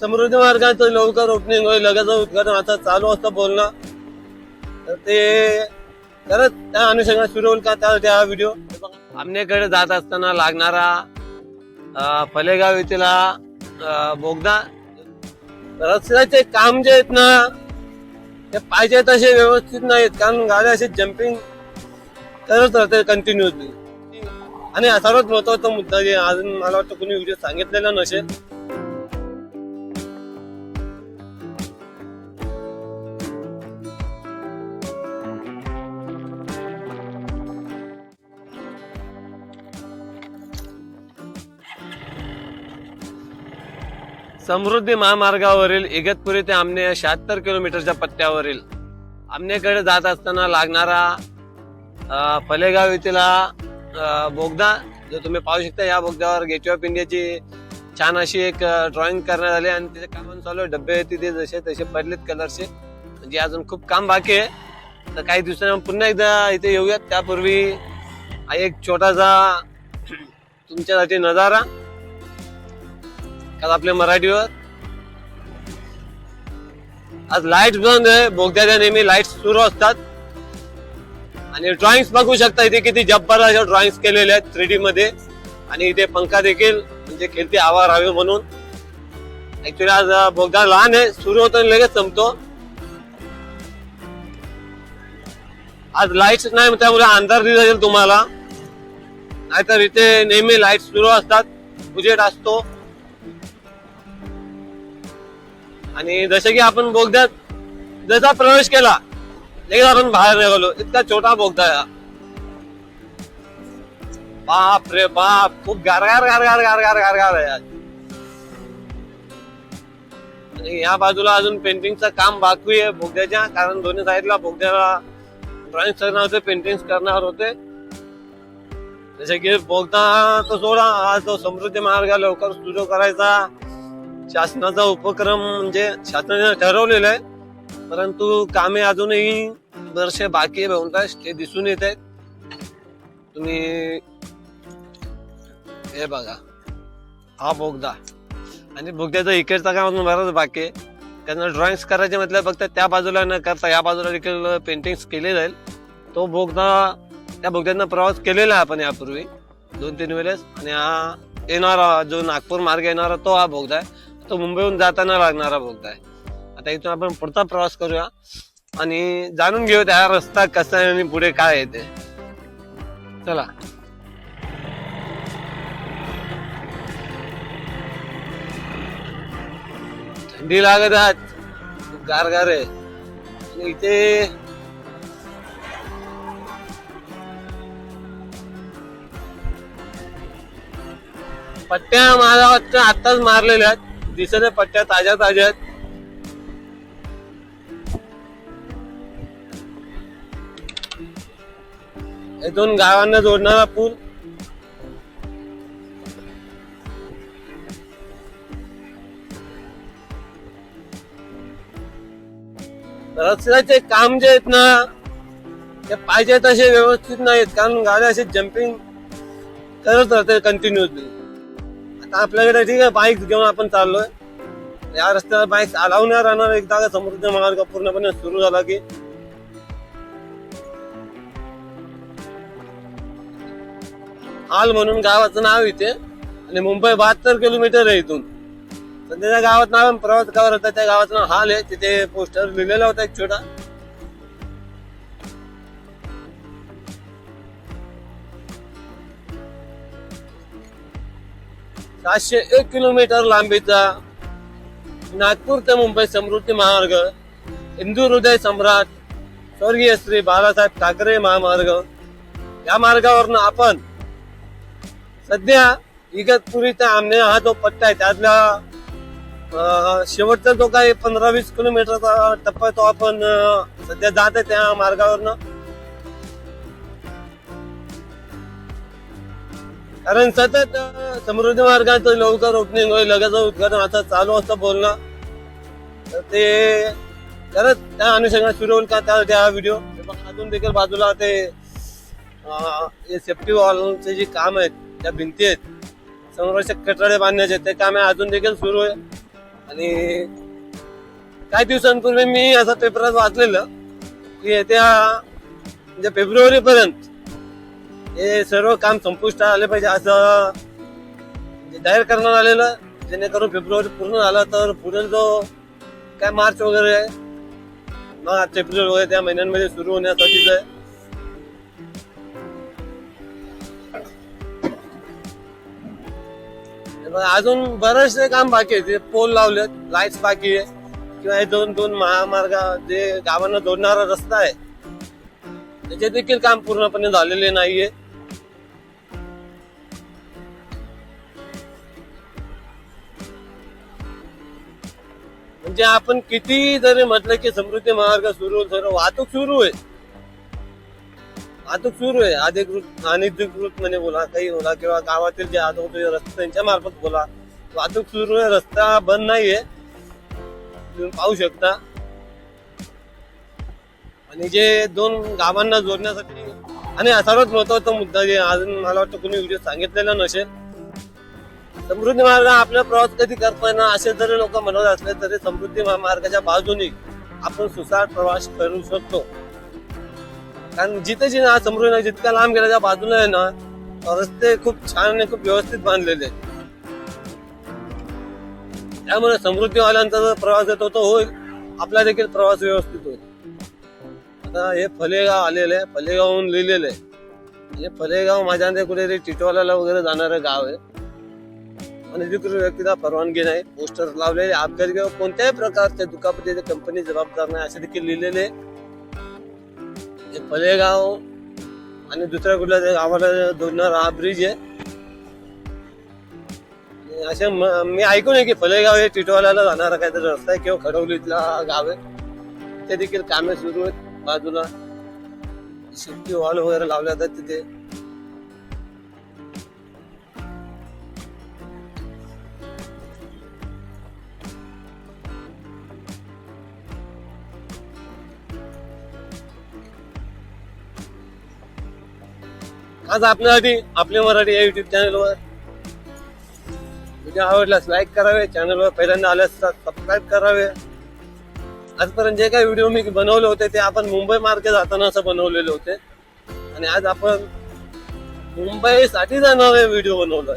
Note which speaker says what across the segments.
Speaker 1: समृद्धी मार्गाचं लवकर ओपनिंग होईल लगेच उद्घाटन. आता चालू असतं बोलणं. तर ते खरंच त्या अनुषंगाने सुरू होईल का त्यासाठी हा व्हिडिओ आमनेकडे जात असताना लागणारा फलेगाव येथील बोगदा. रस्त्याचे काम जे आहेत ना ते पाहिजे तसे व्यवस्थित नाहीत. कारण गाड्या असे जम्पिंग करत राहते कंटिन्युअसली आणि सर्वात महत्त्वाचा मुद्दा जे अजून मला वाटतं कोणी व्हिडिओ सांगितलेला नसेल. समृद्धी महामार्गावरील इगतपुरी ते आमने शहात्तर किलोमीटरच्या पट्ट्यावरील आमनेकडे जात असताना लागणारा फलेगाव येथील बोगदा जो तुम्ही पाहू शकता या बोगद्यावर गेटवे ऑफ इंडियाची छान अशी एक ड्रॉइंग करण्यात आली आणि त्याचे काम चालू आहे डब्बे आहेत तिथे जसे तसे पडलेत कलरचे म्हणजे अजून खूप काम बाकी आहे. तर काही दिवसांनी पुन्हा एकदा इथे येऊयात. त्यापूर्वी हा एक छोटासा तुमच्यासाठी नजारा. आज आपल्या मराठीवर. आज लाइट बंद आहे. बोगद्याच्या नेहमी लाइट सुरू असतात. आणि ड्रॉइंग्स बघू शकता इथे किती जब्बर अशा ड्रॉइंग केलेले आहेत थ्री डी मध्ये. आणि इथे पंखा देखील म्हणजे खेळती आवाज राहावी म्हणून. ऍक्च्युली आज बोगदा लहान आहे. सुरू होतो आणि लगेच संपतो. आज लाइट नाही त्यामुळे अंधार दिला जाईल तुम्हाला. नाहीतर इथे नेहमी लाइट सुरू असतात. उजेड असतो. आणि जसे की आपण बोगद्यात जसा प्रवेश केला लगेच आपण बाहेर निघालो. इतका छोटा बोगदा बाप रे बाप खूप गारगार गारगार गारगार गारगार आहे आणि या बाजूला अजून पेंटिंगचं काम बाकी आहे बोगद्याच्या कारण दोन्ही साईडला बोगद्याला ड्रॉइंग करणार होते पेंटिंग करणार होते. जसे की बोगदा तो सोडा हा जो समृद्धी मार्ग लवकर सुरू करायचा. शासनाचा उपक्रम म्हणजे शासनाने ठरवलेला आहे. परंतु कामे अजूनही बरेचसे बाकी आहे बहुतांश ते दिसून येत आहेत. तुम्ही हे बघा. हा बोगदा. आणि बोगद्याचा इकडचा काम अजून बराच बाकी आहे. त्यांना ड्रॉइंग्स करायचे म्हटलं फक्त त्या बाजूला न करता या बाजूला देखील पेंटिंग्स केले जाईल तो बोगदा त्या बोगद्यांना प्रवास केलेला आहे आपण यापूर्वी दोन तीन वेळेस. आणि हा येणारा जो नागपूर मार्ग येणारा तो हा बोगदा आहे. तो मुंबईहून जाताना लागणारा बोगदा आहे. आता इथून आपण पुढचा प्रवास करूया आणि जाणून घेऊ त्या रस्ता कसा आहे आणि पुढे काय येते चला. थंडी लागत आहात. गार गारगार आहे. आणि इथे पट्ट्या मला वाटतं. आताच मारलेल्या आहेत. दिसत आहे पट्ट्या ताज्या ताज्या हे दोन गावांना जोडणारा पूल. रस्त्याचे काम जे आहेत ना ते पाहिजे तसे व्यवस्थित नाहीत कारण गाड्या असे जम्पिंग करत राहते कंटिन्युअसली आपल्याकडे ठीक आहे बाईक घेऊन आपण चाललोय. या रस्त्याला बाईक अलाव नाही राहणार. एकदा का समृद्धी मार्ग पूर्णपणे सुरू झाला की. हाल म्हणून गावाचं नाव इथे. आणि मुंबई बहात्तर किलोमीटर आहे इथून. सध्याच्या गावात नाव प्रवास करत होता त्या गावाचं नाव हाल आहे. तिथे पोस्टर लिहिलेला होता एक छोटा. सातशे एक किलोमीटर लांबीचा नागपूर ते मुंबई समृद्धी महामार्ग हिंदू हृदय सम्राट स्वर्गीय श्री बाळासाहेब ठाकरे महामार्ग या मार्गावरनं आपण सध्या इगतपुरी ते आमने हा जो पट्टा आहे त्यातला शेवटचा जो काही पंधरा वीस किलोमीटरचा टप्पा आहे तो आपण सध्या जात आहे त्या मार्गावरनं. कारण सतत समृद्धी मार्गाचं लवकर ओपनिंग होईल लगेच उद्घाटन आता चालू असतं बोलणं. तर ते खरंच त्या अनुषंगाने सुरू होईल का त्या हा व्हिडिओ अजून देखील बाजूला ते सेफ्टी वॉलचे जे काम आहेत त्या भिंती आहेत संरक्षक कठडे बांधण्याचे ते काम अजून देखील सुरू आहे. आणि काही दिवसांपूर्वी मी असं पेपरात वाचलेलं की येत्या म्हणजे फेब्रुवारीपर्यंत हे सर्व काम संपुष्टात आले पाहिजे असं जाहीर करण्यात आलेलं जेणेकरून फेब्रुवारी पूर्ण झाला तर पुढे जो काय मार्च वगैरे आहे मार्च एप्रिल वगैरे त्या महिन्यांमध्ये सुरू होण्यासाठीच आहे. अजून बरेचसे काम बाकी आहे ते पोल लावलेत लाईट्स बाकी आहे किंवा हे दोन दोन महामार्ग जे गावांना जोडणारा रस्ता आहे त्याचे देखील काम पूर्णपणे झालेले नाहीये. म्हणजे आपण किती जरी म्हटलं की समृद्धी मार्ग सुरू सर्व वाहतूक सुरू आहे. वाहतूक सुरू आहे. अधिकृत अनधिकृत म्हणे बोला काही बोला किंवा गावातील जे आजूबाजूचे रस्ते त्यांच्या मार्फत बोला. वाहतूक सुरू आहे रस्ता बंद नाहीये. तुम्ही पाहू शकता. आणि जे दोन गावांना जोडण्यासाठी आणि सर्वात महत्त्वाचा मुद्दा जे अजून मला वाटतं कोणी व्हिडिओ सांगितलेला नसेल समृद्धी मार्ग आपला प्रवास कधी करताना असे जरी लोक म्हणत असले तरी समृद्धी महामार्गाच्या बाजूने आपण सुसाट प्रवास करू शकतो. कारण जिथे जिथे हा समृद्धी जितका लांब गेला त्या बाजूला आहे ना रस्ते खूप छान आणि खूप व्यवस्थित बांधलेले आहेत. त्यामुळे समृद्धीवाल्यांचा जो प्रवास येतो तो होईल. आपला देखील प्रवास व्यवस्थित होईल. आता हे फलेगाव आलेलं आहे फलेगावहून लिहिलेलं. आहे हे फलेगाव माझ्या कुठेतरी टिटवाल्याला वगैरे जाणारं गाव आहे. अनधिकृत व्यक्तीला परवानगी नाही. पोस्टर लावलेले अपघात किंवा कोणत्याही प्रकारच्या दुखापतीचे कंपनी जबाबदार नाही असे देखील लिहिलेले. आहे. हे फलेगाव आणि दुसऱ्या कुठल्या आम्हाला जोडणारा हा ब्रिज आहे. असे मी ऐकून आहे की फलेगाव हे टिटवाल्याला जाणारा काहीतरी रस्ता आहे किंवा खडवलीतला गाव आहे. ते देखील कामे सुरू आहेत. बाजूला शेती हॉल वगैरे लावल्या जातात तिथे. आज आपल्यासाठी आपले मराठी या युट्यूब चॅनलवर व्हिडिओ आवडल्यास लाईक करावे चॅनलवर पहिल्यांदा आल्यास सबस्क्राईब करावे. आजपर्यंत जे काही व्हिडिओ मी बनवले होते ते आपण मुंबई मार्गे जाताना असं बनवलेले होते. आणि आज आपण मुंबईसाठी जाणारे व्हिडिओ बनवलोय.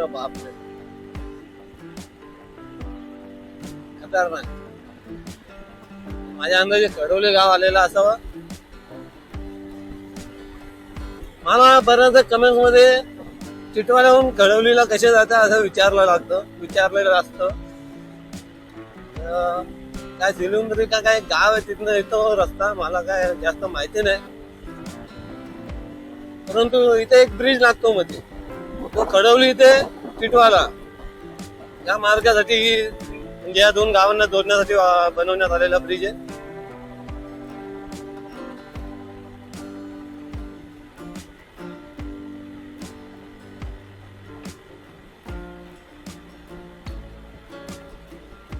Speaker 1: अरे बापरे. खतरनाक. माझ्या अंदाजे कडवले गाव आलेला असावा. मला बऱ्याच कमेंटमध्ये चिटवाल्याहून कडवलीला कसे जाते असं विचारलं लागतं विचारलेलं असतं. काय सिलिंडरी का काय गाव आहे तिथनं येतो हो रस्ता मला काय जास्त माहिती नाही. परंतु इथे एक ब्रिज लागतो मध्ये. तो खडवली ते टिटवाला या मार्गासाठी म्हणजे या दोन गावांना जोडण्यासाठी बनवण्यात आलेला ब्रिज आहे.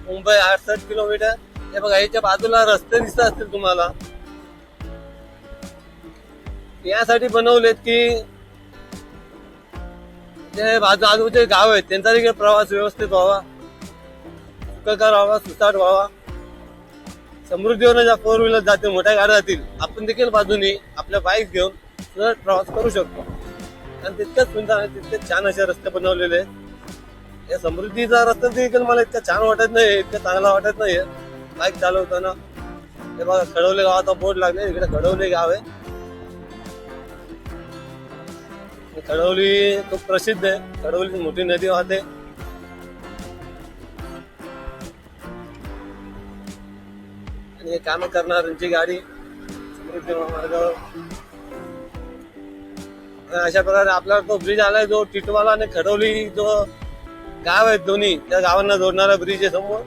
Speaker 1: मुंबई आठसठ किलोमीटर. हे बघा याच्या बाजूला रस्ते दिसत असतील तुम्हाला. यासाठी बनवलेत की जे बाजू आजूबाजूचे गाव आहेत त्यांचा देखील प्रवास व्यवस्थित व्हावा. सुखकर व्हावा सुसाट व्हावा. समृद्धीवर ज्या फोर व्हीलर जातील मोठ्या गाड्या जातील आपण देखील बाजूने आपल्या बाईक घेऊन सुद्धा प्रवास करू शकतो. आणि तितकंच सुंदर आहे तितकेच छान असे रस्ते बनवलेले आहेत. या समृद्धीचा रस्ता देखील मला इतका छान वाटत नाही इतका चांगला वाटत नाही बाईक चालवताना हे बघा खडवले गावाचा बोर्ड लागले इकडे खडवले गाव आहे. खडवली खूप प्रसिद्ध आहे खडवली मोठी नदी वाहते आणि हे काम करणाऱ्यांची गाडी। समृद्धी महामार्गावर अशा प्रकारे आपला तो ब्रिज आलाय जो टिटवाला आणि खडवली जो गाव आहेत दोन्ही त्या गावांना जोडणारा ब्रिज आहे समोर।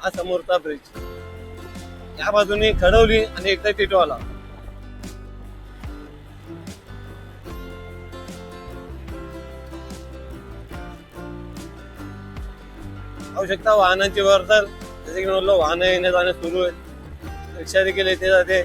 Speaker 1: हा समोरचा ब्रिज या बाजूनी खडवली आणि एकदा टिटवाला पाहू शकता वाहनांची वर्दळ जसे की म्हणलो वाहन येणे जाणे सुरू आहे. रिक्षा देखील येते जाते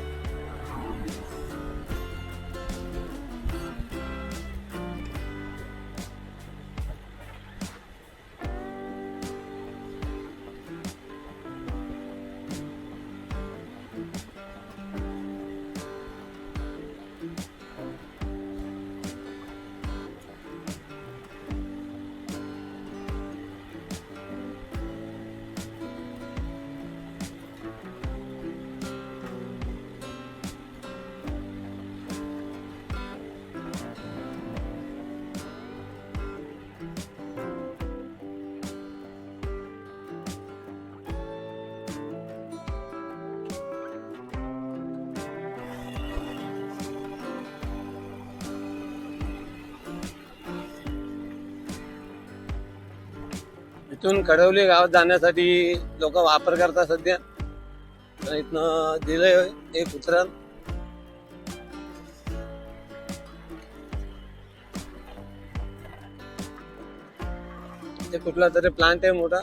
Speaker 1: इथून खडवली गावात जाण्यासाठी लोक वापर करतात सध्या. इथनं दिलंय एक उतरण ते कुठला तरी प्लांट आहे मोठा.